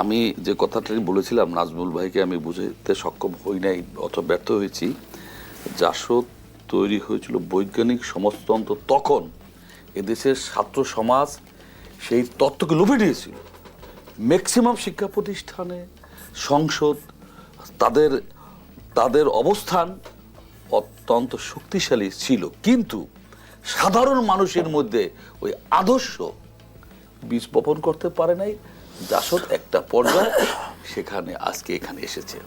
আমি যে কথাটি বলেছিলাম, নাজমুল ভাইকে আমি বুঝতে সক্ষম হই নাই অথবা ব্যর্থ হয়েছি, জাসদ তৈরি হয়েছিল বৈজ্ঞানিক সমাজতন্ত্র তখন। এদেশের ছাত্র সমাজ সেই তত্ত্বকে লোভে দিয়েছিল ম্যাক্সিমাম শিক্ষা প্রতিষ্ঠানে, সংসদ, তাদের তাদের অবস্থান অত্যন্ত শক্তিশালী ছিল। কিন্তু সাধারণ মানুষের মধ্যে ওই আদর্শ বীজ বপন করতে পারে নাই জাসদ একটা পর্যায়ে সেখানে, আজকে এখানে এসেছে।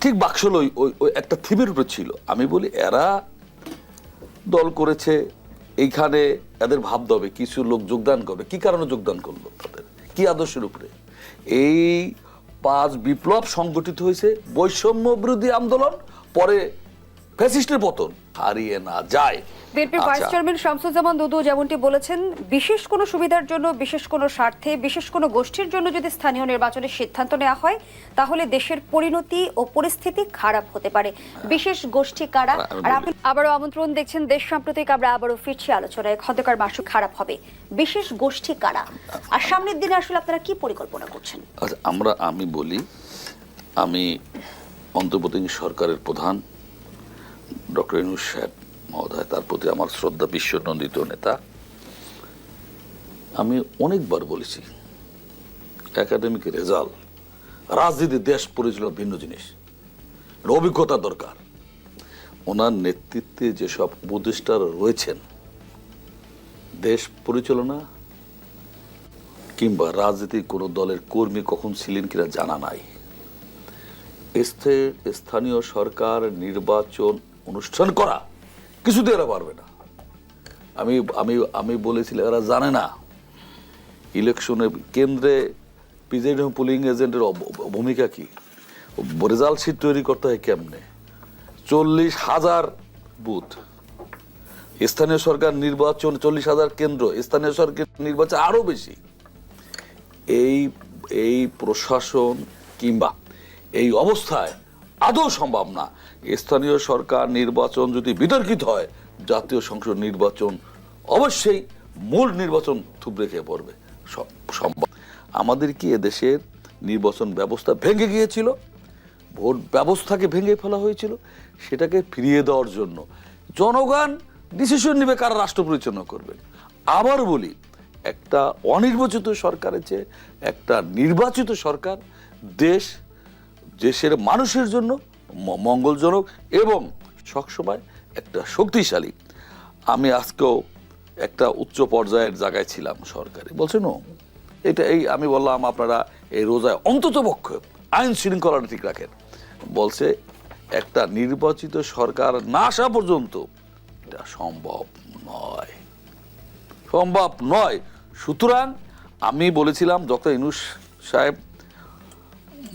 ঠিক বাক্সল ওই, ওই- একটা থিমের উপর ছিল। আমি বলি, এরা দল করেছে, এইখানে এদের ভাবতে হবে কিছু লোক যোগদান করবে। কি কারণে যোগদান করল তাদের? কি আদর্শের উপরে? এই পাঁচ বিপ্লব সংগঠিত হয়েছে, বৈষম্য বিরোধী আন্দোলন, পরে ফ্যাসিস্টের পতন। হারিয়ে না যায়। বিএনপির ভাইস আচ্ছা। চেয়ারম্যান শামসুজ্জামান দুদু যেমনটি বলেছেন বিশেষ কোনো সুবিধার জন্য বিশেষ কোনো স্বার্থে বিশেষ কোনো গোষ্ঠীর জন্য যদি স্থানীয় নির্বাচনের সিদ্ধান্ত নেওয়া হয় তাহলে দেশের পরিণতি ও পরিস্থিতি খারাপ হতে পারে। বিশেষ গোষ্ঠী কারা? আর আপনি আবারও আমন্ত্রণ দেখছেন দেশ সাম্প্রতিক আমরা আবারও ফিরছি আলোচনায়। খন্দকার মাসু খারাপ হবে। বিশেষ গোষ্ঠী কারা? আর সামনের দিনে আসলে আপনারা কি পরিকল্পনা করছেন? আচ্ছা আমরা আমি বলি আমি অন্তর্বর্তী সরকারের প্রধান ডক্টর ইনুস সাহেব। মহোদয়, তার প্রতি আমার শ্রদ্ধা বিশ্বনন্দিত নেতা। আমি অনেকবার বলেছি একাডেমিক রেজাল্ট রাজনীতি দেশ পরিচালনা ভিন্ন জিনিস অভিজ্ঞতা দরকার। ওনার নেতৃত্বে যেসব উপদেষ্টারা রয়েছেন, দেশ পরিচালনা কিংবা রাজনীতির কোনো দলের কর্মী কখন ছিলেন কিনা জানা নাই। স্থানীয় সরকার নির্বাচন অনুষ্ঠান করা কিছুতে এরা পারবে না। আমি আমি আমি বলেছিলাম, এরা জানে না। ইলেকশনে কেন্দ্রে প্রিজাইডিং পুলিং এজেন্টের ভূমিকা কি? রেজাল্ট শিট তৈরি করতে হয় কেমনে? চল্লিশ হাজার বুথ। স্থানীয় সরকার নির্বাচন, চল্লিশ হাজার কেন্দ্র। স্থানীয় সরকার নির্বাচন আরও বেশি। এই এই প্রশাসন কিংবা এই অবস্থায় আদৌ সম্ভব না। স্থানীয় সরকার নির্বাচন যদি বিতর্কিত হয়, জাতীয় সংসদ নির্বাচন অবশ্যই মূল নির্বাচন থুবড়ে খেয়ে পড়বে। সম্ভব। আমাদের কি এদেশের নির্বাচন ব্যবস্থা ভেঙে গিয়েছিল? ভোট ব্যবস্থাকে ভেঙে ফেলা হয়েছিল? সেটাকে ফিরিয়ে দেওয়ার জন্য জনগণ ডিসিশন নেবে কারা রাষ্ট্র পরিচালনা করবেন আবার বলি, একটা অনির্বাচিত সরকারের চেয়ে একটা নির্বাচিত সরকার দেশ দেশের মানুষের জন্য মঙ্গলজনক এবং সবসময় একটা শক্তিশালী। আমি আজকেও একটা উচ্চ পর্যায়ের জায়গায় ছিলাম সরকারি। বলছেন ও এটা এই আমি বললাম, আপনারা এই রোজায় অন্তত পক্ষে আইন শৃঙ্খলাটা ঠিক রাখেন। বলছে, একটা নির্বাচিত সরকার না আসা পর্যন্ত এটা সম্ভব নয়। সম্ভব নয়। সুতরাং আমি বলেছিলাম, ডক্টর ইনুস সাহেব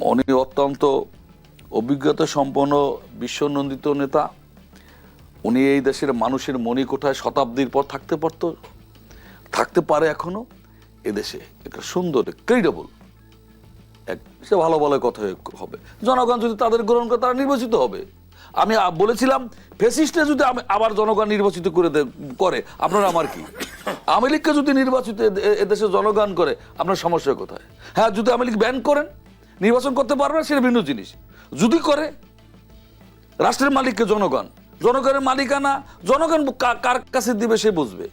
উনি অত্যন্ত অভিজ্ঞতা সম্পন্ন বিশ্বনন্দিত নেতা। উনি এই দেশের মানুষের মণিকোঠায় শতাব্দীর পর থাকতে পারত, থাকতে পারে এখনও। এদেশে একটা সুন্দর ক্রেডিবল এক সে ভালো ভালো কথা হবে। জনগণ যদি তাদের গ্রহণ করে, তারা নির্বাচিত হবে। আমি বলেছিলাম ফেসিস্টে যদি আমি- আবার জনগণ নির্বাচিত করে করে, আপনার আমার কি? আওয়ামী লীগকে যদি নির্বাচিত এদেশে জনগণ করে, আপনার সমস্যা কোথায়? হ্যাঁ যদি আওয়ামী লীগ ব্যান করেন নির্বাচন করতে পারবে না সেটা ভিন্ন জিনিস। যদি করে রাষ্ট্রের মালিককে জনগণ জনগণের মালিকানা জনগণ কা- কার কাছে দিবে সে বুঝবে।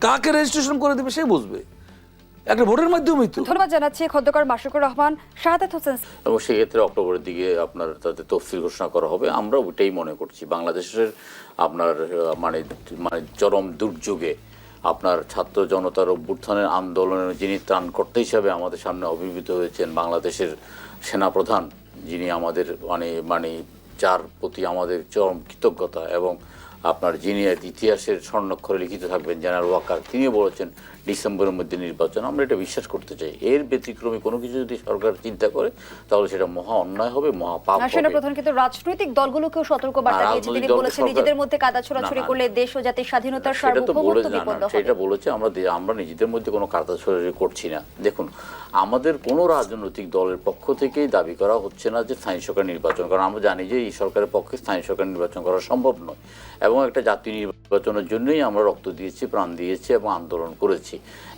কাকে রেজিস্ট্রেশন করে দিবে সে বুঝবে। একটা ভোটের মাধ্যমেই তো। ধন্যবাদ জানাচ্ছি খন্দকার মাসুকুর রহমান শাহাদাত হোসেন। এবং সেক্ষেত্রে অক্টোবরের দিকে আপনার তাদের তফসিল ঘোষণা করা হবে। আমরা ওইটাই মনে করছি। বাংলাদেশের আপনার মানে মানে চরম দুর্যোগে আপনার ছাত্র জনতার অভ্যুত্থানের আন্দোলনের যিনি ত্রাণকর্তা হিসাবে আমাদের সামনে অভিভূত হয়েছেন বাংলাদেশের সেনাপ্রধান, যিনি আমাদের মানে মানে যার প্রতি আমাদের চরম কৃতজ্ঞতা এবং আপনার যিনি ইতিহাসের স্বর্ণক্ষরে লিখিত থাকবেন, জেনারেল ওয়াকার, তিনিও বলেছেন ডিসেম্বরের মধ্যে নির্বাচন আমরা এটা বিশ্বাস করতে চাই। এর ব্যতিক্রমে কোনো কিছু যদি সরকার চিন্তা করে তাহলে সেটা মহা অন্যায় হবে মহা পাপ হবে। সেনাপ্রধান কিন্তু রাজনৈতিক দলগুলোকেও সতর্ক বার্তা দিয়েছে। তিনি বলেছেন নিজেদের মধ্যে কাদা ছোড়াছুড়ি। করলে দেশ ও জাতির স্বাধীনতার সার্বভৌমত্ব বিপন্ন হবে। সেটা বলেছে আমরা আমরা নিজেদের মধ্যে কোনো কাদা ছড়াছড়ি করছি না। দেখুন আমাদের কোনো রাজনৈতিক দলের পক্ষ থেকেই দাবি করা হচ্ছে না যে স্থানীয় সরকার নির্বাচন কারণ আমরা জানি যে এই সরকারের পক্ষে স্থানীয় সরকার নির্বাচন করা সম্ভব নয়। এবং একটা জাতীয় নির্বাচনের জন্যই আমরা রক্ত দিয়েছি প্রাণ দিয়েছি এবং আন্দোলন করেছি। করছি।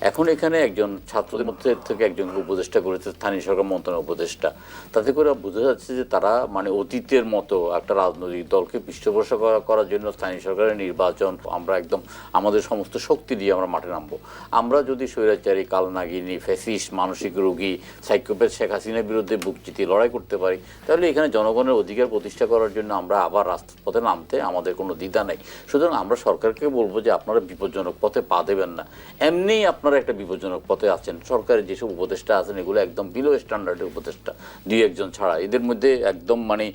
এখন এখানে একজন ছাত্রদের মধ্যে থেকে একজন উপদেষ্টা করেছে, স্থানীয় সরকার মন্ত্রণালয় উপদেষ্টা। তাতে করে বোঝা যাচ্ছে যে তারা মানে অতীতের মতো একটা রাজনৈতিক দলকে পৃষ্ঠপোষক করার জন্য স্থানীয় সরকারের নির্বাচন, আমরা একদম আমাদের সমস্ত শক্তি দিয়ে আমরা মাঠে নামবো। আমরা যদি স্বৈরাচারী, কালনাগিনী ফেসিস মানসিক রোগী, সাইকোপ্যাথ শেখ হাসিনার বিরুদ্ধে বুক চিতিয়ে লড়াই করতে পারি, তাহলে এখানে জনগণের অধিকার প্রতিষ্ঠা করার জন্য আমরা আবার রাজপথে নামতে আমাদের কোনো দ্বিধা নেই। সুতরাং আমরা সরকারকে বলব যে আপনারা বিপজ্জনক পথে পা দেবেন না। এমনিই আপনারা একটা বিপজ্জনক পথে আছেন। সরকারের যেসব উপদেষ্টা আছেন, এগুলো একদম বিলো স্ট্যান্ডার্ডের উপদেষ্টা, দুই একজন ছাড়া। এদের মধ্যে একদম মানে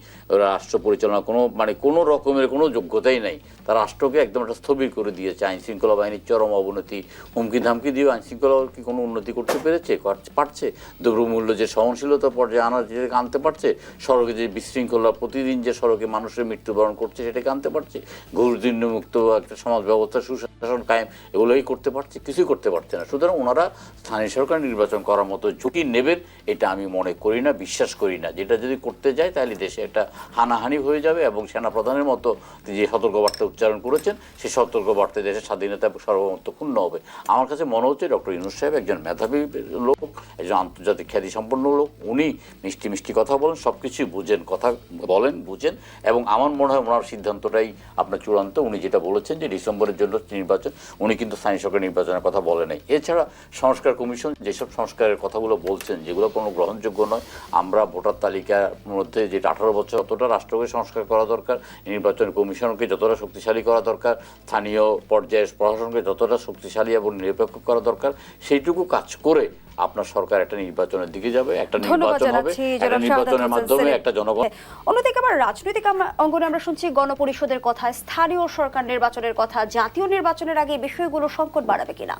রাষ্ট্র পরিচালনা কোনো মানে কোনো রকমের কোনো যোগ্যতাই নেই। তারা রাষ্ট্রকে একদম একটা স্থবির করে দিয়েছে। আইন শৃঙ্খলা বাহিনীর চরম অবনতি হুমকি ধামকি দিয়ে আইন শৃঙ্খলা কি কোনো উন্নতি করতে পেরেছে পারছে? দ্রব্যমূল্য যে সহনশীলতা পর্যায়ে আনার যেটাকে আনতে পারছে? সড়কে যে বিশৃঙ্খলা, প্রতিদিন যে সড়কে মানুষের মৃত্যুবরণ করছে, সেটাকে আনতে পারছে? ঘুষ মুক্ত একটা সমাজ ব্যবস্থা, সুশাসন কায়েম, এগুলোই করতে পারছে? কিছুই করতে পারছে না। সুতরাং ওনারা স্থানীয় সরকার নির্বাচন করার মতো ঝুঁকি নেবেন, এটা আমি মনে করি না, বিশ্বাস করি না। যেটা যদি করতে যায়, তাহলে দেশে একটা হানাহানি হয়ে যাবে এবং সেনাপ্রধানের মতো যে সতর্কবার্তা উচ্চারণ করেছেন সেই সতর্কবার্তায় দেশের স্বাধীনতা এবং সার্বভৌমত্ব ক্ষুণ্ণ হবে। আমার কাছে মনে হচ্ছে ডক্টর ইউনুস সাহেব একজন মেধাবী লোক, একজন আন্তর্জাতিক খ্যাতি সম্পন্ন লোক। উনি মিষ্টি মিষ্টি কথা বলেন সব কিছুই বুঝেন, কথা বলেন, বুঝেন এবং আমার মনে হয় ওনার সিদ্ধান্তটাই আপনার চূড়ান্ত। উনি যেটা বলেছেন যে ডিসেম্বরের জন্য নির্বাচন, উনি কিন্তু স্থানীয় সরকার নির্বাচনের কথা বলে নাই। এছাড়া সংস্কার কমিশন যেসব সংস্কারের কথাগুলো বলছেন যেগুলো কোনো গ্রহণযোগ্য নয় আমরা ভোটার তালিকার মধ্যে যেটা আঠারো বছর ততটা রাষ্ট্রকে সংস্কার করা দরকার নির্বাচন কমিশনকে যতটা শক্তিশালী করা দরকার স্থানীয় পর্যায়ে প্রশাসনকে যতটা শক্তিশালী এবং নিরপেক্ষ করা দরকার সেইটুকু কাজ করে আপনার সরকার একটা নির্বাচনের দিকে যাবে একটা নির্বাচন হবে একটা নির্বাচনের মাধ্যমে একটা জনগণ হ্যাঁ, অন্যদিকে আবার রাজনৈতিক আমরা- অঙ্গনে আমরা শুনছি গণপরিষদের কথা স্থানীয় সরকার নির্বাচনের কথা জাতীয় নির্বাচনের আগে বিষয়গুলো সংকট বাড়াবে কিনা?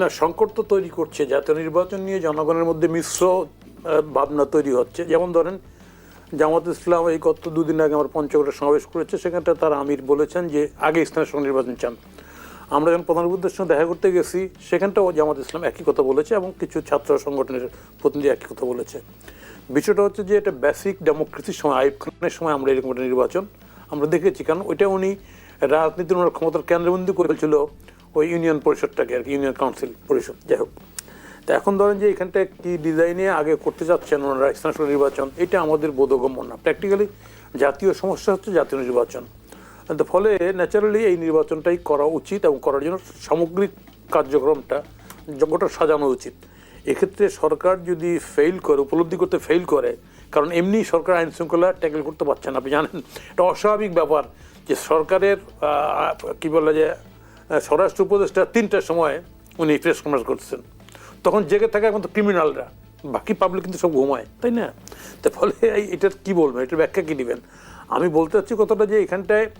না, সংকট তো তৈরি করছে, জাতীয় নির্বাচন নিয়ে জনগণের মধ্যে মিশ্র ভাবনা তৈরি হচ্ছে। যেমন ধরেন, জামাত ইসলাম এই গত দুদিন আগে আমার পঞ্চগড়ে সমাবেশ করেছে, সেখানটা তার আমির বলেছেন যে আগে স্থানীয় সঙ্গে নির্বাচন চান। আমরা যখন প্রধান উপদেষ্টার সঙ্গে দেখা করতে গেছি, সেখানটাও জামাত ইসলাম একই কথা বলেছে এবং কিছু ছাত্র সংগঠনের প্রতিনিধি একই কথা বলেছে। বিষয়টা হচ্ছে যে এটা বেসিক ডেমোক্রেসির সময় আইব খানের সময় আমরা এরকম একটা নির্বাচন আমরা দেখেছি, কারণ ওইটা উনি রাজনীতির ওনার ক্ষমতার কেন্দ্রবন্দি করেছিল ওই ইউনিয়ন পরিষদটাকে আর কি ইউনিয়ন কাউন্সিল পরিষদ যাই হোক। তো এখন ধরেন যে এখানটা কি ডিজাইনে আগে করতে চাচ্ছেন ওনারা স্থানীয় নির্বাচন এটা আমাদের বোধগম্য না। প্র্যাকটিক্যালি জাতীয় সমস্যা হচ্ছে জাতীয় নির্বাচন। তো ফলে ন্যাচারালি এই নির্বাচনটাই করা উচিত এবং করার জন্য সামগ্রিক কার্যক্রমটা গোটা সাজানো উচিত। এক্ষেত্রে সরকার যদি ফেইল করে উপলব্ধি করতে ফেইল করে কারণ এমনি সরকার আইন শৃঙ্খলা ট্যাকেল করতে পারছে না আপনি জানেন। এটা অস্বাভাবিক ব্যাপার যে সরকারের কী বলে যে আহ, স্বরাষ্ট্র উপদেষ্টা তিনটার সময় উনি প্রেস কনফারেন্স করতেছেন। তখন জেগে থাকে তো ক্রিমিনালরা বাকি পাবলিক কিন্তু সব ঘুমায়, তাই না? তো ফলে এই- এটার কী বলবেন এটার ব্যাখ্যা কী দিবেন? আমি বলতে চাচ্ছি কথাটা যে এখানটায়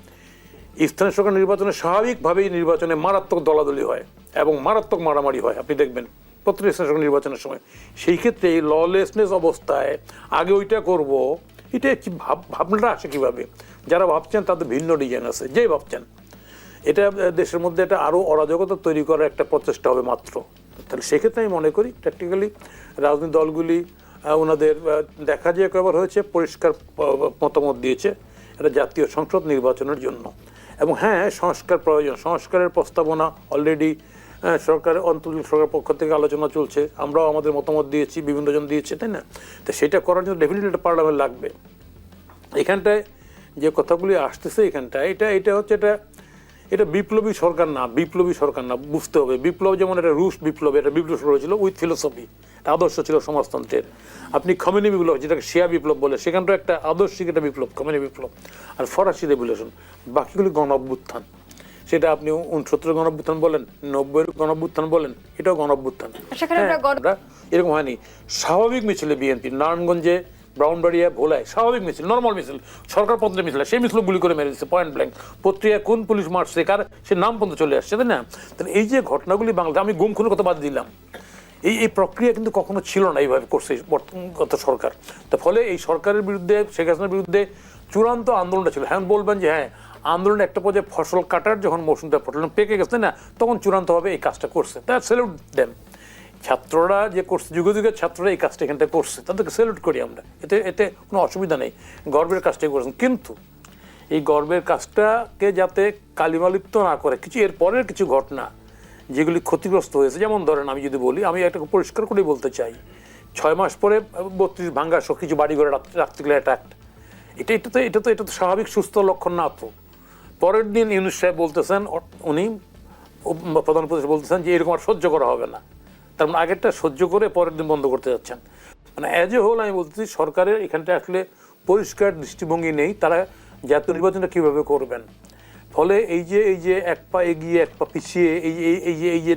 স্থানীয় সরকার নির্বাচনে স্বাভাবিকভাবেই নির্বাচনে মারাত্মক দলাদলি হয় এবং মারাত্মক মারামারি হয়, আপনি দেখবেন প্রত্যেক স্থানীয় সরকার নির্বাচনের সময়। সেই ক্ষেত্রে এই ললেসনেস অবস্থায় আগে ওইটা করব, এটা ভাব, ভাবনাটা আসে কীভাবে? যারা ভাবছেন তাদের ভিন্ন ডিজাইন আছে যেই ভাবছেন। এটা দেশের মধ্যে এটা আরও অরাজকতা তৈরি করার একটা প্রচেষ্টা হবে মাত্র। তাহলে সেক্ষেত্রে আমি মনে করি প্র্যাকটিক্যালি রাজনৈতিক দলগুলি ওনাদের দেখা যে একবার হয়েছে, পরিষ্কার মতামত দিয়েছে এটা জাতীয় সংসদ নির্বাচনের জন্য। এবং হ্যাঁ সংস্কার প্রয়োজন, সংস্কারের প্রস্তাবনা অলরেডি সরকারের অন্তর্জাল সরকার পক্ষ থেকে আলোচনা চলছে, আমরাও আমাদের মতামত দিয়েছি বিভিন্ন জন দিয়েছে, তাই না? তো সেটা করার জন্য ডেফিনেটলি একটা পার্লামেন্ট লাগবে। এখানটায় যে কথাগুলি আসতেছে এখানটায়, এটা এটা হচ্ছে এটা এটা বিপ্লবী সরকার না বিপ্লবী সরকার না বুঝতে হবে। বিপ্লব যেমন একটা রুশ বিপ্লব এটা বিপ্লব শুরু হয়েছিল উইথ ফিলোসফি একটা আদর্শ ছিল সমাজতন্ত্রের। আপনি খমিনি বিপ্লব যেটাকে শিয়া বিপ্লব বলে সেখানটা একটা আদর্শিক একটা বিপ্লব খমিনি বিপ্লব। আর ফরাসি রেভলিউশন বাকিগুলি গণ অভ্যুত্থান সেটা আপনি উনসত্তর গণ অভ্যুত্থান বলেন নব্বইয়ের গণ অভ্যুত্থান বলেন এটাও গণ অভ্যুত্থান আমরা গণ- আমরা এরকম হয়নি। স্বাভাবিক মিছিলে বিএনপি নারায়ণগঞ্জে ব্রাউনবাড়িয়া ভোলায় স্বাভাবিক মিছিল নর্মাল মিছিল সরকার পন্থে মিছিল, সেই মিছিল গুলি করে মেরে দিচ্ছে পয়েন্ট ব্ল্যাঙ্ক পত্রিকা কোন পুলিশ মারছে কার সে নাম পর্যন্ত চলে আসছে, তাই না? তাহলে এই যে ঘটনাগুলি বাংলাদেশ আমি গুম খুনের কথা বাদ দিলাম। এই এই প্রক্রিয়া কিন্তু কখনো ছিল না এইভাবে করছে গত সরকার। তো ফলে এই সরকারের বিরুদ্ধে, শেখ হাসিনার বিরুদ্ধে চূড়ান্ত আন্দোলনটা ছিল। হ্যাঁ বলবেন যে হ্যাঁ আন্দোলন একটা পর্যায়ে ফসল কাটার যখন মৌসুমটা ফসল পেকে গেছে না? তখন চূড়ান্তভাবে এই কাজটা করছে। তা সেলুট দেন ছাত্ররা যে করছে, যুগে যুগে ছাত্ররা এই কাজটা এখানটা করছে, তাদেরকে সেলুট করি আমরা। এতে এতে কোনো অসুবিধা নেই। গর্বের কাজটাই করেছেন। কিন্তু এই গর্বের কাজটাকে যাতে কালিমালিপ্ত না করে, কিছু এর পরের কিছু ঘটনা যেগুলি ক্ষতিগ্রস্ত হয়েছে, যেমন ধরেন আমি যদি বলি, আমি একটা পরিষ্কার করে বলতে চাই। ছয় মাস পরে বত্রিশ ভাঙ্গা সব কিছু বাড়ি ঘরে রাখতে গেলে অ্যাটাক এটা এটা তো এটা তো এটা তো স্বাভাবিক, সুস্থ লক্ষণ না তো। পরের দিন ইউনুস সাহেব বলতেছেন, উনি প্রধান উপদেশ বলতেছেন যে, এরকম আর সহ্য করা হবে না। তার মানে আগেরটা সহ্য করে পরের দিন বন্ধ করতে যাচ্ছেন। মানে অ্যাজ এ হোল আমি বলতেছি সরকারের এখানটা আসলে পরিষ্কার দৃষ্টিভঙ্গি নেই। তারা জাতীয় নির্বাচনটা কীভাবে করবেন? ফলে এই যে এই যে এক পা এগিয়ে, এক পা পিছিয়ে, এই এই- যে, এই যে